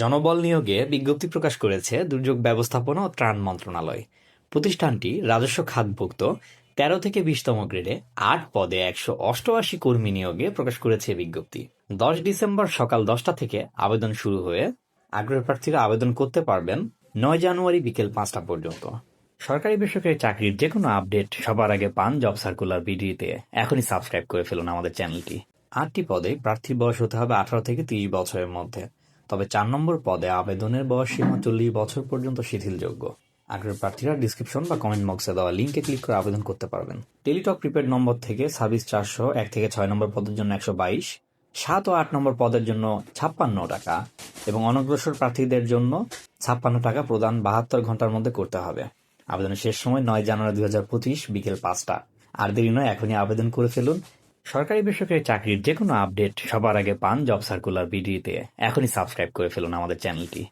জনবল নিয়োগে বিজ্ঞপ্তি প্রকাশ করেছে দুর্যোগ ব্যবস্থাপনা ও ত্রাণ মন্ত্রণালয়। প্রতিষ্ঠানটি রাজস্ব খাতভুক্ত তেরো থেকে বিশতম গ্রেডে আট পদে একশো অষ্টআশি কর্মী নিয়োগে প্রকাশ করেছে বিজ্ঞপ্তি। দশ ডিসেম্বর সকাল দশটা থেকে আবেদন শুরু হয়ে আগ্রহী প্রার্থীরা আবেদন করতে পারবেন নয় জানুয়ারি বিকেল পাঁচটা পর্যন্ত। সরকারি বেসরকারি চাকরির যে কোনো আপডেট সবার আগে পান জব সার্কুলার ভিডিওতে। এখনই সাবস্ক্রাইব করে ফেলুন আমাদের চ্যানেলটি। আটটি পদে প্রার্থীর বয়স হতে হবে আঠারো থেকে তিরিশ বছরের মধ্যে। তবে চার নম্বর পদে আবেদনের বয়স সীমা চল্লিশ বছর পর্যন্ত শিথিলযোগ্য। আগ্রহী প্রার্থীরা ডিসক্রিপশন বা কমেন্ট বক্সে দেওয়া লিঙ্কে ক্লিক করে আবেদন করতে পারবেন। টেলিটক প্রিপেড নম্বর থেকে সার্ভিস চারশো এক থেকে ছয় নম্বর পদের জন্য একশো বাইশ, সাত ও আট নম্বর পদের জন্য ছাপ্পান্ন টাকা এবং অনগ্রসর প্রার্থীদের জন্য ছাপ্পান্ন টাকা প্রদান বাহাত্তর ঘণ্টার মধ্যে করতে হবে। আবেদনের শেষ সময় নয় জানুয়ারি দুই হাজার পঁচিশ বিকেল পাঁচটা। আর দেরি নয়, এখনই আবেদন করে ফেলুন। সরকারি বেসরকারি চাকরির যে কোনো আপডেট সবার আগে পান জব সার্কুলার ভিডিওতে এখনই সাবস্ক্রাইব করে ফেলুন আমাদের চ্যানেলটি